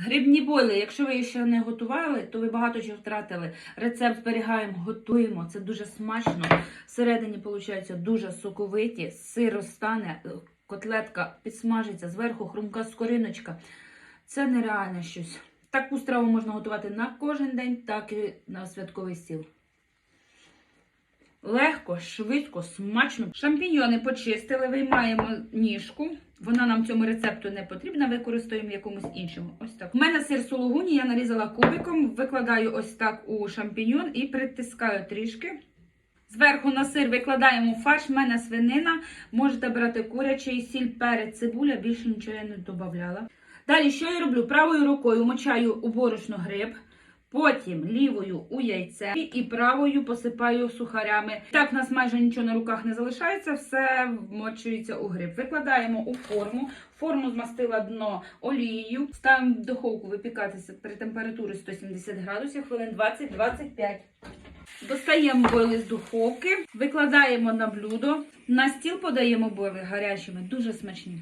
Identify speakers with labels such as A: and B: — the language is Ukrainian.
A: Грибні бойли, якщо ви її ще не готували, то ви багато чого втратили. Рецепт зберігаємо, готуємо. Це дуже смачно. Всередині, виходить, дуже соковиті, сир розтане, котлетка підсмажиться, зверху хрумка скориночка. Це нереальне щось. Таку страву можна готувати на кожен день, так і на святковий стіл. Легко, швидко, смачно. Шампіньйони почистили, виймаємо ніжку. Вона нам цьому рецепту не потрібна, використовуємо якомусь іншому. Ось так. У мене сир сулугуні, я нарізала кубиком, викладаю ось так у шампіньйон і притискаю трішки. Зверху на сир викладаємо фарш, в мене свинина. Можете брати курячий, сіль, перець, цибуля, більше нічого я не додавала. Далі, що я роблю? Правою рукою мочаю у борошно гриб, потім лівою у яйце і правою посипаю сухарями. Так, в нас майже нічого на руках не залишається, все вмочується у гриб. Викладаємо у форму. Форму змастила дно олією. Ставимо в духовку випікатися при температурі 170 градусів, хвилин 20-25. Достаємо бойли з духовки, викладаємо на блюдо. На стіл подаємо бойли гарячими, дуже смачні.